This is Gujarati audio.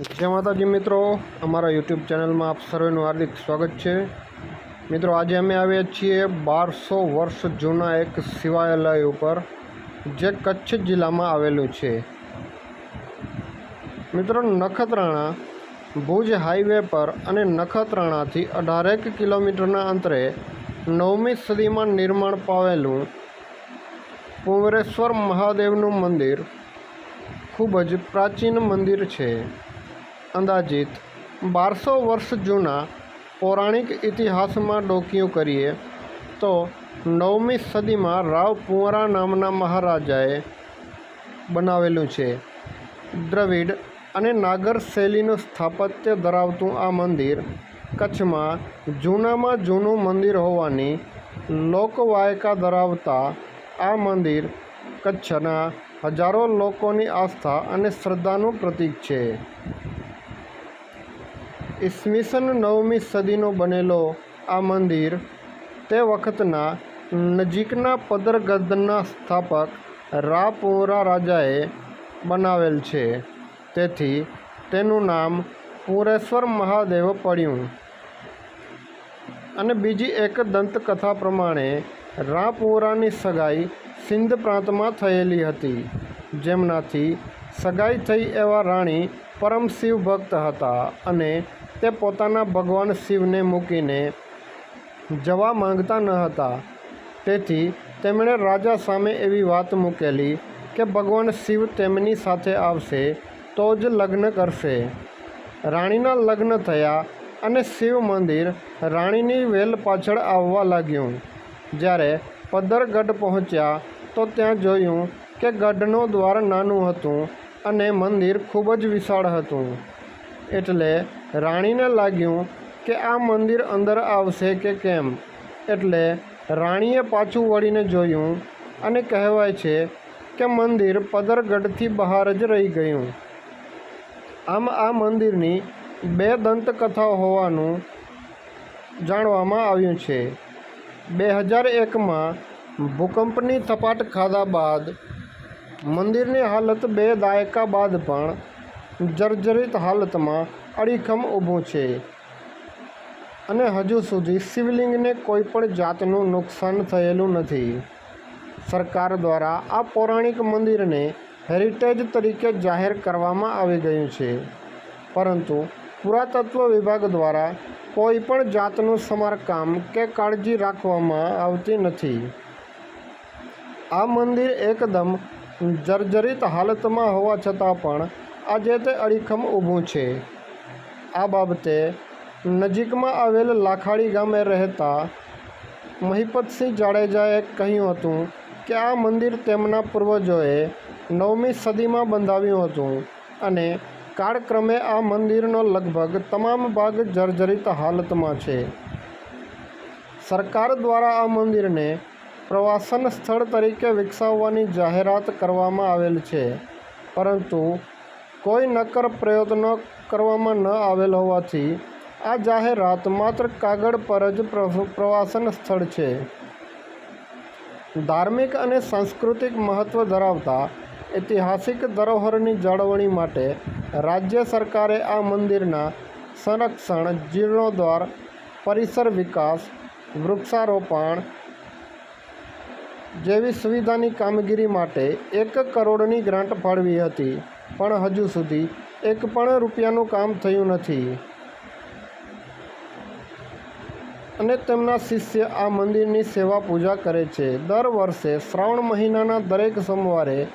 જય માતાજી મિત્રો, અમારા યુટ્યુબ ચેનલમાં આપ સર્વેનું હાર્દિક સ્વાગત છે. મિત્રો, આજે અમે આવ્યા છીએ બારસો વર્ષ જૂના એક શિવાલય ઉપર, જે કચ્છ જિલ્લામાં આવેલું છે. મિત્રો, નખત્રાણા ભુજ હાઈવે પર અને નખત્રાણાથી અઢારેક કિલોમીટરના અંતરે નવમી સદીમાં નિર્માણ પાવેલું કુંવરેશ્વર મહાદેવનું મંદિર ખૂબ જ પ્રાચીન મંદિર છે. અંદાજિત બારસો વર્ષ જૂના પૌરાણિક ઇતિહાસમાં ડોકિયું કરીએ તો નવમી સદીમાં રાવ પુંવરા નામના મહારાજાએ બનાવેલું છે. દ્રવિડ અને નાગર શૈલીનું સ્થાપત્ય ધરાવતું આ મંદિર કચ્છમાં જૂનામાં જૂનું મંદિર હોવાની લોકવાયકા ધરાવતા આ મંદિર કચ્છના હજારો લોકોની આસ્થા અને શ્રદ્ધાનું પ્રતીક છે. ઈસવીસન નવમી સદીનો બનેલો આ મંદિર તે વખતના નજીકના પદરગદના સ્થાપક રાપુરા રાજાએ બનાવેલ છે. તેથી તેનું નામ પુરેશ્વર મહાદેવ પડ્યું. અને બીજી એક દંતકથા પ્રમાણે રાપુરાની સગાઈ સિંધ પ્રાંતમાં થયેલી હતી, જેમનાથી સગાઈ થઈ એવા રાણી પરમ શિવ ભક્ત હતા અને તે પોતાના ભગવાન શિવને મૂકીને જવા માંગતા ન હતા. તેથી તેમણે રાજા સામે એવી વાત મૂકેલી કે ભગવાન શિવ તેમની સાથે આવશે તો જ લગ્ન કરશે. રાણીના લગ્ન થયા અને શિવ મંદિર રાણીની વેલ પાછળ આવવા લાગ્યું. જ્યારે પદરગઢ પહોંચ્યા તો ત્યાં જોયું કે ગઢનો દ્વાર નાનું હતું અને મંદિર ખૂબ જ વિશાળ હતું. એટલે રાણીને લાગ્યું કે આ મંદિર અંદર આવશે કે કેમ? એટલે રાણીએ પાછું વળીને જોયું અને કહેવાય છે કે મંદિર પદરગઢથી બહાર જ રહી ગયું. આમ આ મંદિરની બે દંતકથાઓ હોવાનું જાણવામાં આવ્યું છે. બે હજાર એકમાં ભૂકંપની થપાટ ખાધા બાદ મંદિરની હાલત બે દાયકા બાદ પણ જર્જરિત હાલતમાં અડીખમ ઊભું છે. અને હજુ સુધી શિવલિંગને કોઈ પણ જાતનું નુકસાન થયેલું નથી. સરકાર દ્વારા આ પૌરાણિક મંદિરને હેરિટેજ તરીકે જાહેર કરવામાં આવી ગયું છે. પરંતુ પુરાતત્વ વિભાગ દ્વારા કોઈ પણ જાતનું સમારકામ કે કાળજી રાખવામાં આવતી નથી. આ મંદિર એકદમ જર્જરિત હાલતમાં હોવા છતાં પણ આજે તે અડીખમ ઊભું છે. આ બાબતે નજીકમાં આવેલ લાખાડી ગામે રહેતા મહિપતસિંહ જાડેજાએ કહ્યું હતું કે આ મંદિર તેમના પૂર્વજોએ નવમી સદીમાં બંધાવ્યું હતું અને કાળક્રમે આ મંદિરનો લગભગ તમામ ભાગ જર્જરિત હાલતમાં છે. સરકાર દ્વારા આ મંદિરને પ્રવાસન સ્થળ તરીકે વિકસાવવાની જાહેરાત કરવામાં આવેલ છે, પરંતુ કોઈ નક્કર પ્રયત્નો કરવામાં ન આવેલ હોવાથી આ જાહેરાત માત્ર કાગળ પર જ પ્રવાસન સ્થળ છે. ધાર્મિક અને સાંસ્કૃતિક મહત્ત્વ ધરાવતા ઐતિહાસિક ધરોહરની જાળવણી માટે રાજ્ય સરકારે આ મંદિરના સંરક્ષણ, જીર્ણોદ્ધાર, પરિસર વિકાસ, વૃક્ષારોપણ જેવી સુવિધાની કામગીરી માટે એક કરોડની ગ્રાન્ટ ફાળવી હતી. પણ હજુ સુધી એક પણ રૂપિયાનું કામ થયું નથી. અને તેમના શિષ્ય આ મંદિરની સેવા પૂજા કરે છે. દર વર્ષે શ્રાવણ મહિનાના દરેક સોમવારે